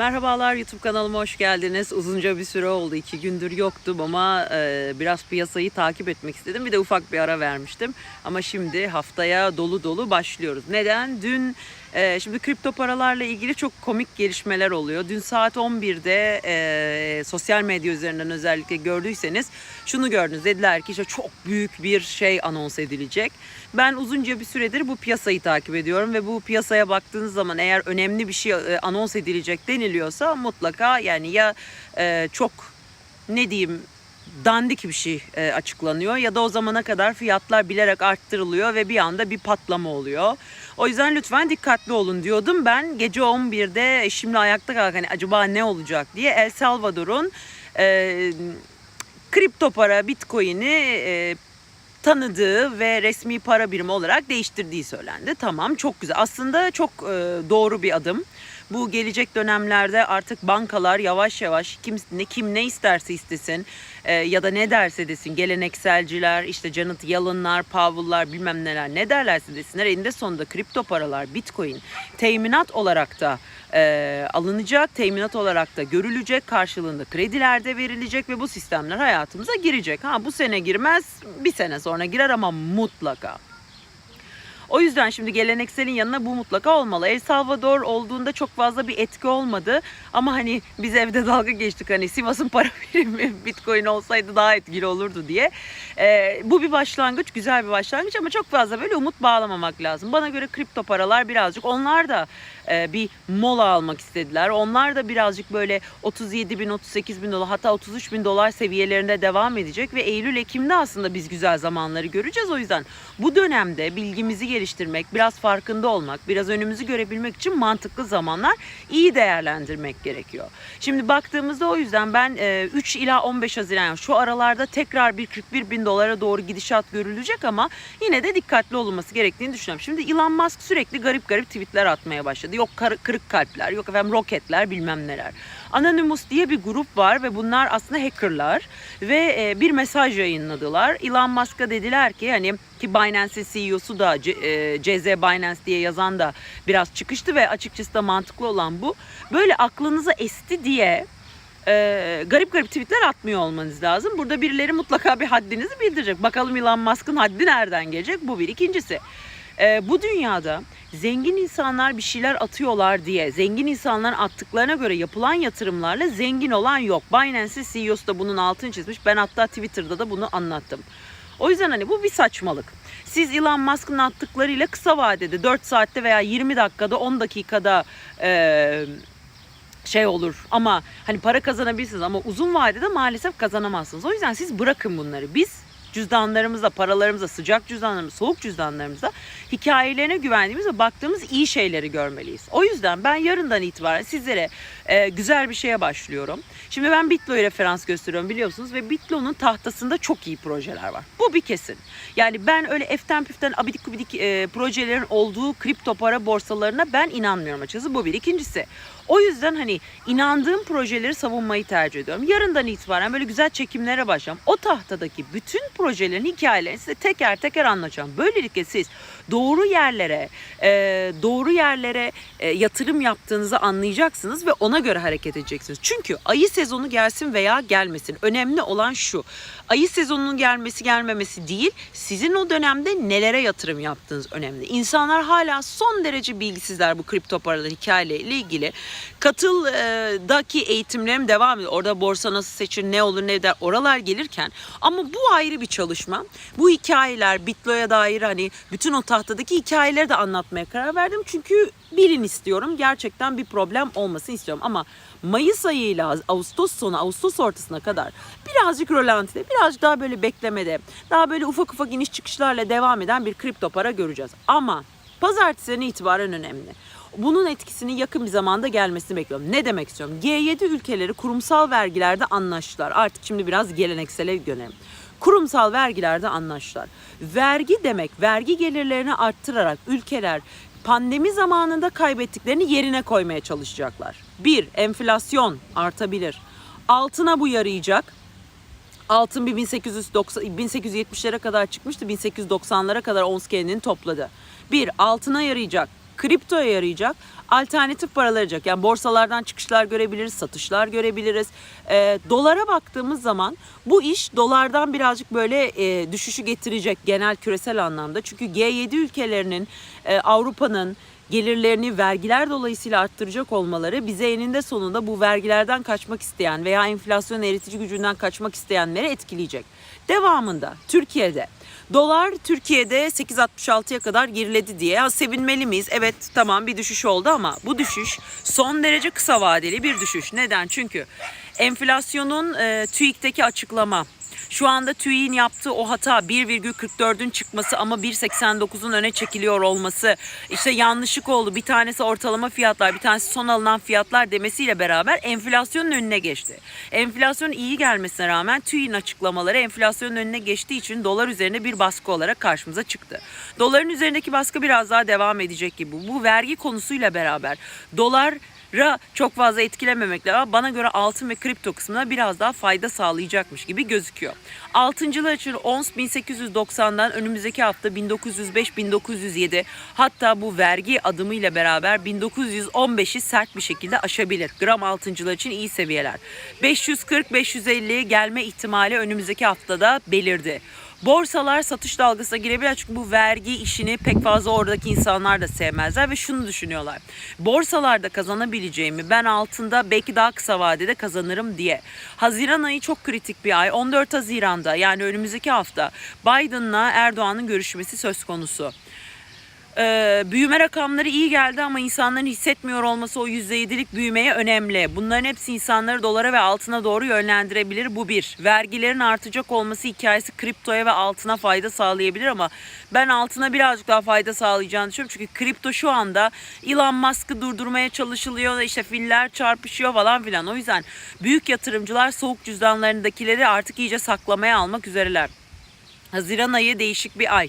Merhabalar YouTube kanalıma hoş geldiniz. Uzunca bir süre oldu. iki gündür yoktum ama e, biraz piyasayı takip etmek istedim. Bir de ufak bir ara vermiştim. Ama şimdi haftaya dolu dolu başlıyoruz. Neden? Dün e, şimdi kripto paralarla ilgili çok komik gelişmeler oluyor. Dün saat 11'de e, sosyal medya üzerinden özellikle gördüyseniz şunu gördünüz. Dediler ki işte çok büyük bir şey anons edilecek. Ben uzunca bir süredir bu piyasayı takip ediyorum ve bu piyasaya baktığınız zaman eğer önemli bir şey e, anons edilecek deniliyorsa mutlaka yani ya e, çok ne diyeyim dandik bir şey e, açıklanıyor ya da o zamana kadar fiyatlar bilerek arttırılıyor ve bir anda bir patlama oluyor. O yüzden lütfen dikkatli olun diyordum. Ben gece 11'de eşimle ayakta kalk hani acaba ne olacak diye El Salvador'un e, kripto para Bitcoin'i e, tanıdığı ve resmi para birimi olarak değiştirdiği söylendi. Tamam çok güzel. Aslında çok e, doğru bir adım. Bu gelecek dönemlerde artık bankalar yavaş yavaş kim ne kim ne isterse istesin e, ya da ne derse desin gelenekselciler işte Janet Yellen'lar, Powell'lar bilmem neler ne derlerse desinler eninde sonunda kripto paralar, bitcoin teminat olarak da e, alınacak, teminat olarak da görülecek, karşılığında krediler de verilecek ve bu sistemler hayatımıza girecek. Ha bu sene girmez, bir sene sonra girer ama mutlaka. O yüzden şimdi gelenekselin yanına bu mutlaka olmalı. El Salvador olduğunda çok fazla bir etki olmadı. Ama hani biz evde dalga geçtik hani Sivas'ın para birimi Bitcoin olsaydı daha etkili olurdu diye. Ee, bu bir başlangıç, güzel bir başlangıç ama çok fazla böyle umut bağlamamak lazım. Bana göre kripto paralar birazcık onlar da e, bir mola almak istediler. Onlar da birazcık böyle 37 bin, 38 bin dolar hatta 33 bin dolar seviyelerinde devam edecek ve Eylül, Ekim'de aslında biz güzel zamanları göreceğiz. O yüzden bu dönemde bilgimizi geliştirmek, biraz farkında olmak, biraz önümüzü görebilmek için mantıklı zamanlar iyi değerlendirmek gerekiyor. Şimdi baktığımızda o yüzden ben e, 3 ila 15 Haziran şu aralarda tekrar bir 41 bin dolara doğru gidişat görülecek ama yine de dikkatli olunması gerektiğini düşünüyorum. Şimdi Elon Musk sürekli garip garip tweetler atmaya başladı. Yok kırık kalpler, yok efendim roketler bilmem neler. Anonymous diye bir grup var ve bunlar aslında hackerlar ve e, bir mesaj yayınladılar. Elon Musk'a dediler ki hani ki Binance'in CEO'su da e, CZ Binance diye yazan da biraz çıkıştı ve açıkçası da mantıklı olan bu. Böyle aklınıza esti diye e, garip garip tweetler atmıyor olmanız lazım. Burada birileri mutlaka bir haddinizi bildirecek. Bakalım Elon Musk'ın haddi nereden gelecek? Bu bir. İkincisi e, bu dünyada zengin insanlar bir şeyler atıyorlar diye zengin insanların attıklarına göre yapılan yatırımlarla zengin olan yok. Binance'in CEO'su da bunun altını çizmiş. Ben hatta Twitter'da da bunu anlattım. O yüzden hani bu bir saçmalık. Siz Elon Musk'ın attıklarıyla kısa vadede 4 saatte veya 20 dakikada 10 dakikada e, şey olur ama hani para kazanabilirsiniz ama uzun vadede maalesef kazanamazsınız. O yüzden siz bırakın bunları. Biz cüzdanlarımızda, paralarımızda, sıcak cüzdanlarımızda, soğuk cüzdanlarımızda hikayelerine güvendiğimiz ve baktığımız iyi şeyleri görmeliyiz. O yüzden ben yarından itibaren sizlere e, güzel bir şeye başlıyorum. Şimdi ben Bitlo'yu referans gösteriyorum biliyorsunuz ve Bitlo'nun tahtasında çok iyi projeler var. Bu bir kesin. Yani ben öyle eften püften abidik gubidik e, projelerin olduğu kripto para borsalarına ben inanmıyorum açıkçası. Bu bir. İkincisi o yüzden hani inandığım projeleri savunmayı tercih ediyorum. Yarından itibaren böyle güzel çekimlere başlayacağım. O tahtadaki bütün projelerin hikayelerini size teker teker anlatacağım. Böylelikle siz doğru yerlere, e, doğru yerlere e, yatırım yaptığınızı anlayacaksınız ve ona göre hareket edeceksiniz. Çünkü ayı sezonu gelsin veya gelmesin. Önemli olan şu. Ayı sezonunun gelmesi gelmemesi değil, sizin o dönemde nelere yatırım yaptığınız önemli. İnsanlar hala son derece bilgisizler bu kripto paraların hikayeleriyle ilgili. Katıldaki eğitimlerim devam ediyor. Orada borsa nasıl seçir, ne olur ne der oralar gelirken ama bu ayrı bir çalışma. Bu hikayeler Bitlo'ya dair hani bütün o tahtadaki hikayeleri de anlatmaya karar verdim. Çünkü bilin istiyorum. Gerçekten bir problem olmasını istiyorum. Ama Mayıs ayıyla Ağustos sonu, Ağustos ortasına kadar birazcık rolantide, birazcık daha böyle beklemede, daha böyle ufak ufak iniş çıkışlarla devam eden bir kripto para göreceğiz. Ama pazartesinden itibaren önemli. Bunun etkisinin yakın bir zamanda gelmesini bekliyorum. Ne demek istiyorum? G7 ülkeleri kurumsal vergilerde anlaştılar. Artık şimdi biraz geleneksele dönelim. Kurumsal vergilerde anlaştılar. Vergi demek, vergi gelirlerini arttırarak ülkeler pandemi zamanında kaybettiklerini yerine koymaya çalışacaklar. Bir, enflasyon artabilir. Altına bu yarayacak. Altın bir 1890 1870'lere kadar çıkmıştı. 1890'lara kadar ons kendini topladı. Bir, altına yarayacak. Kriptoya yarayacak alternatif paralar arayacak. Yani borsalardan çıkışlar görebiliriz, satışlar görebiliriz. Ee, dolara baktığımız zaman bu iş dolardan birazcık böyle e, düşüşü getirecek genel küresel anlamda. Çünkü G7 ülkelerinin e, Avrupa'nın gelirlerini vergiler dolayısıyla arttıracak olmaları bize eninde sonunda bu vergilerden kaçmak isteyen veya enflasyon eritici gücünden kaçmak isteyenleri etkileyecek. Devamında Türkiye'de Dolar Türkiye'de 8.66'ya kadar geriledi diye ya sevinmeli miyiz? Evet tamam bir düşüş oldu ama bu düşüş son derece kısa vadeli bir düşüş. Neden? Çünkü enflasyonun e, TÜİK'teki açıklama şu anda TÜİ'nin yaptığı o hata 1,44'ün çıkması ama 1,89'un öne çekiliyor olması işte yanlışlık oldu. Bir tanesi ortalama fiyatlar bir tanesi son alınan fiyatlar demesiyle beraber enflasyonun önüne geçti. Enflasyon iyi gelmesine rağmen TÜİ'nin açıklamaları enflasyonun önüne geçtiği için dolar üzerine bir baskı olarak karşımıza çıktı. Doların üzerindeki baskı biraz daha devam edecek gibi. Bu vergi konusuyla beraber dolar ra çok fazla etkilememekle ama bana göre altın ve kripto kısmına biraz daha fayda sağlayacakmış gibi gözüküyor. Altıncılar için ons 1890'dan önümüzdeki hafta 1905-1907 hatta bu vergi adımıyla beraber 1915'i sert bir şekilde aşabilir. Gram altıncılar için iyi seviyeler. 540-550'ye gelme ihtimali önümüzdeki haftada belirdi. Borsalar satış dalgasına girebilir çünkü bu vergi işini pek fazla oradaki insanlar da sevmezler ve şunu düşünüyorlar. Borsalarda kazanabileceğimi ben altında belki daha kısa vadede kazanırım diye. Haziran ayı çok kritik bir ay. 14 Haziran'da yani önümüzdeki hafta Biden'la Erdoğan'ın görüşmesi söz konusu. Ee, büyüme rakamları iyi geldi ama insanların hissetmiyor olması o %7'lik büyümeye önemli. Bunların hepsi insanları dolara ve altına doğru yönlendirebilir. Bu bir. Vergilerin artacak olması hikayesi kriptoya ve altına fayda sağlayabilir ama ben altına birazcık daha fayda sağlayacağını düşünüyorum. Çünkü kripto şu anda Elon Musk'ı durdurmaya çalışılıyor. işte filler çarpışıyor falan filan. O yüzden büyük yatırımcılar soğuk cüzdanlarındakileri artık iyice saklamaya almak üzereler. Haziran ayı değişik bir ay.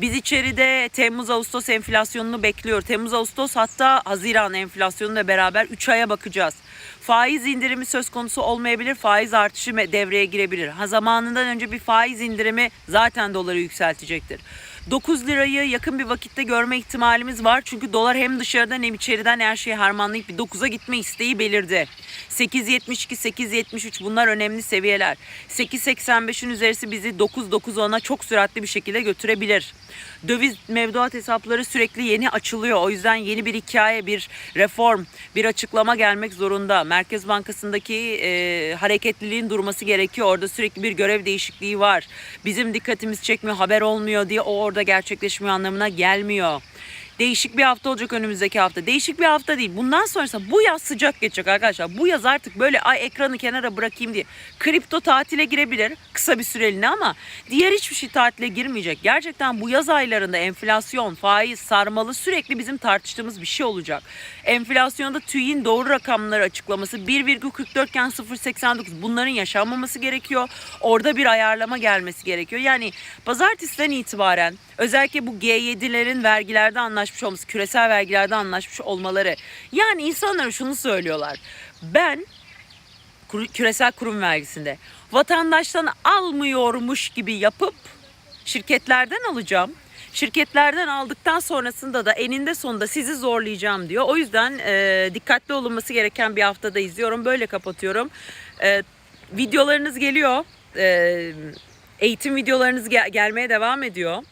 Biz içeride Temmuz-Ağustos enflasyonunu bekliyor. Temmuz-Ağustos hatta Haziran enflasyonuyla beraber 3 aya bakacağız. Faiz indirimi söz konusu olmayabilir. Faiz artışı devreye girebilir. Ha zamanından önce bir faiz indirimi zaten doları yükseltecektir. 9 lirayı yakın bir vakitte görme ihtimalimiz var. Çünkü dolar hem dışarıdan hem içeriden her şeyi harmanlayıp bir 9'a gitme isteği belirdi. 8.72, 8.73 bunlar önemli seviyeler. 8.85'in üzerisi bizi 9.910'a çok süratli bir şekilde götürebilir. Döviz mevduat hesapları sürekli yeni açılıyor. O yüzden yeni bir hikaye, bir reform, bir açıklama gelmek zorunda. Merkez Bankası'ndaki e, hareketliliğin durması gerekiyor. Orada sürekli bir görev değişikliği var. Bizim dikkatimiz çekmiyor, haber olmuyor diye o orada gerçekleşmiyor anlamına gelmiyor. Değişik bir hafta olacak önümüzdeki hafta. Değişik bir hafta değil. Bundan sonrası bu yaz sıcak geçecek arkadaşlar. Bu yaz artık böyle ay ekranı kenara bırakayım diye. Kripto tatile girebilir kısa bir süreliğine ama diğer hiçbir şey tatile girmeyecek. Gerçekten bu yaz aylarında enflasyon, faiz, sarmalı sürekli bizim tartıştığımız bir şey olacak. Enflasyonda TÜİ'nin doğru rakamları açıklaması 1,44 iken 0,89 bunların yaşanmaması gerekiyor. Orada bir ayarlama gelmesi gerekiyor. Yani pazartesiden itibaren özellikle bu G7'lerin vergilerde anlaşmış olması, küresel vergilerde anlaşmış olmaları. Yani insanlar şunu söylüyorlar. Ben küresel kurum vergisinde vatandaştan almıyormuş gibi yapıp şirketlerden alacağım. Şirketlerden aldıktan sonrasında da eninde sonunda sizi zorlayacağım diyor. O yüzden e, dikkatli olunması gereken bir haftada izliyorum. Böyle kapatıyorum. E, videolarınız geliyor. E, eğitim videolarınız gel- gelmeye devam ediyor.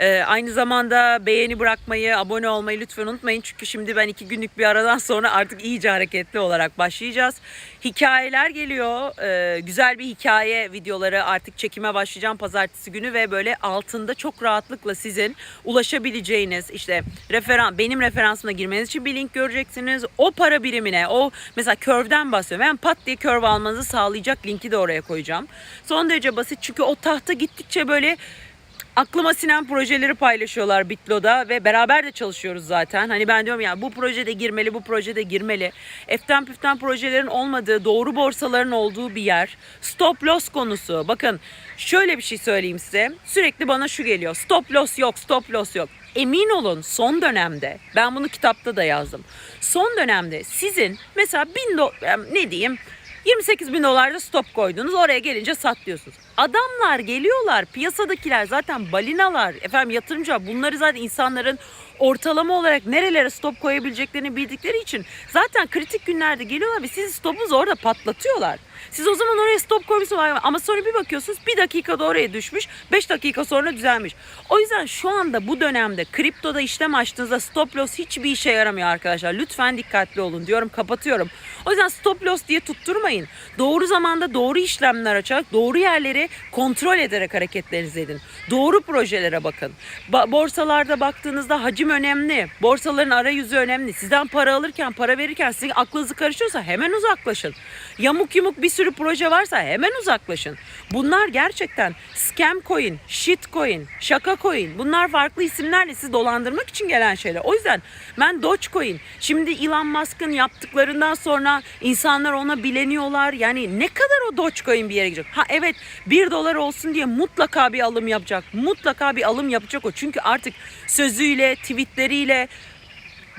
Ee, aynı zamanda beğeni bırakmayı, abone olmayı lütfen unutmayın. Çünkü şimdi ben iki günlük bir aradan sonra artık iyice hareketli olarak başlayacağız. Hikayeler geliyor. Ee, güzel bir hikaye videoları artık çekime başlayacağım pazartesi günü ve böyle altında çok rahatlıkla sizin ulaşabileceğiniz işte referan benim referansıma girmeniz için bir link göreceksiniz. O para birimine, o mesela Curve'den bahsediyorum. Ben pat diye Curve almanızı sağlayacak linki de oraya koyacağım. Son derece basit çünkü o tahta gittikçe böyle aklıma sinen projeleri paylaşıyorlar Bitlo'da ve beraber de çalışıyoruz zaten. Hani ben diyorum ya bu projede girmeli, bu projede girmeli. Eften püften projelerin olmadığı, doğru borsaların olduğu bir yer. Stop loss konusu. Bakın şöyle bir şey söyleyeyim size. Sürekli bana şu geliyor. Stop loss yok, stop loss yok. Emin olun son dönemde ben bunu kitapta da yazdım. Son dönemde sizin mesela bin do- ne diyeyim 28 bin dolarda stop koydunuz. Oraya gelince sat diyorsunuz. Adamlar geliyorlar. Piyasadakiler zaten balinalar. Efendim yatırımcılar bunları zaten insanların ortalama olarak nerelere stop koyabileceklerini bildikleri için zaten kritik günlerde geliyorlar ve sizi stopunuz orada patlatıyorlar. Siz o zaman oraya stop koymuşsunuz ama sonra bir bakıyorsunuz bir dakikada oraya düşmüş 5 dakika sonra düzelmiş. O yüzden şu anda bu dönemde kriptoda işlem açtığınızda stop loss hiçbir işe yaramıyor arkadaşlar. Lütfen dikkatli olun diyorum kapatıyorum. O yüzden stop loss diye tutturmayın. Doğru zamanda doğru işlemler açarak doğru yerleri kontrol ederek hareketlerinizi edin. Doğru projelere bakın. Ba- borsalarda baktığınızda hacim önemli. Borsaların arayüzü önemli. Sizden para alırken, para verirken sizin aklınızı karışıyorsa hemen uzaklaşın. Yamuk yumuk bir sürü proje varsa hemen uzaklaşın. Bunlar gerçekten scam coin, shit coin, şaka coin. Bunlar farklı isimlerle sizi dolandırmak için gelen şeyler. O yüzden ben Dogecoin, şimdi Elon Musk'ın yaptıklarından sonra insanlar ona bileniyorlar. Yani ne kadar o Dogecoin bir yere gidecek? Ha evet 1 dolar olsun diye mutlaka bir alım yapacak. Mutlaka bir alım yapacak o. Çünkü artık sözüyle, tweetleriyle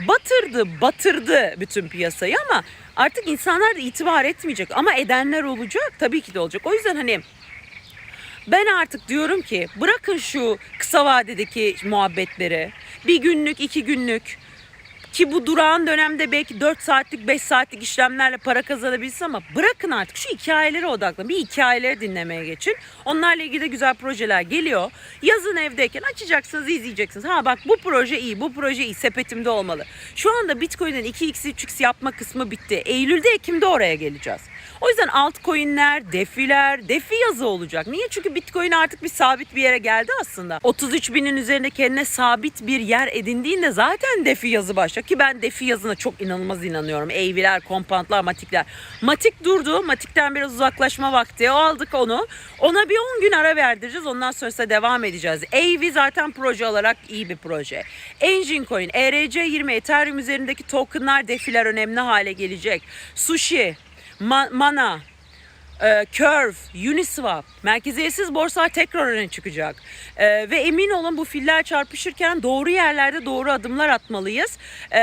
batırdı, batırdı bütün piyasayı ama artık insanlar da itibar etmeyecek ama edenler olacak tabii ki de olacak. O yüzden hani ben artık diyorum ki bırakın şu kısa vadedeki muhabbetleri. Bir günlük, iki günlük ki bu durağan dönemde belki 4 saatlik 5 saatlik işlemlerle para kazanabilirsin ama bırakın artık şu hikayelere odaklanın. Bir hikayeleri dinlemeye geçin. Onlarla ilgili de güzel projeler geliyor. Yazın evdeyken açacaksınız izleyeceksiniz. Ha bak bu proje iyi bu proje iyi sepetimde olmalı. Şu anda Bitcoin'in 2x 3x yapma kısmı bitti. Eylül'de Ekim'de oraya geleceğiz. O yüzden altcoin'ler, defiler, defi yazı olacak. Niye? Çünkü Bitcoin artık bir sabit bir yere geldi aslında. 33 binin üzerinde kendine sabit bir yer edindiğinde zaten defi yazı başlayacak. Ki ben defi yazına çok inanılmaz inanıyorum. Eğviler, kompantlar, matikler. Matik durdu. Matikten biraz uzaklaşma vakti. O aldık onu. Ona bir 10 gün ara verdireceğiz. Ondan sonrasında devam edeceğiz. Eğvi zaten proje olarak iyi bir proje. Engine Coin, ERC20, Ethereum üzerindeki tokenlar, defiler önemli hale gelecek. Sushi, Ma- Mana, e, Curve, Uniswap, merkeziyetsiz borsalar tekrar öne çıkacak. E, ve emin olun bu filler çarpışırken doğru yerlerde doğru adımlar atmalıyız. E,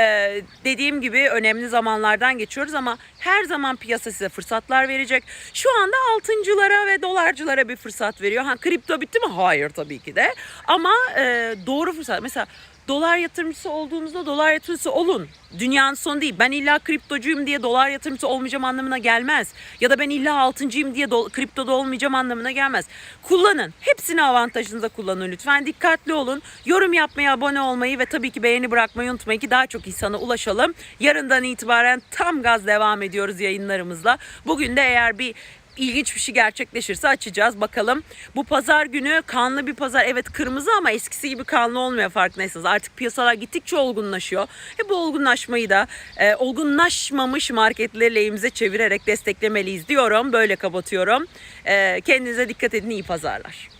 dediğim gibi önemli zamanlardan geçiyoruz ama her zaman piyasa size fırsatlar verecek. Şu anda altıncılara ve dolarcılara bir fırsat veriyor. Ha kripto bitti mi? Hayır tabii ki de. Ama e, doğru fırsat. Mesela dolar yatırımcısı olduğunuzda dolar yatırımcısı olun. Dünyanın sonu değil. Ben illa kriptocuyum diye dolar yatırımcısı olmayacağım anlamına gelmez. Ya da ben illa altıncıyım diye do- kriptoda olmayacağım anlamına gelmez. Kullanın. Hepsini avantajınıza kullanın lütfen. Dikkatli olun. Yorum yapmayı, abone olmayı ve tabii ki beğeni bırakmayı unutmayın ki daha çok insana ulaşalım. Yarından itibaren tam gaz devam ediyoruz yayınlarımızla. Bugün de eğer bir ilginç bir şey gerçekleşirse açacağız. Bakalım bu pazar günü kanlı bir pazar. Evet kırmızı ama eskisi gibi kanlı olmuyor farkındaysanız. Artık piyasalar gittikçe olgunlaşıyor. E bu olgunlaşmayı da e, olgunlaşmamış marketleri lehimize çevirerek desteklemeliyiz diyorum. Böyle kapatıyorum. E, kendinize dikkat edin. iyi pazarlar.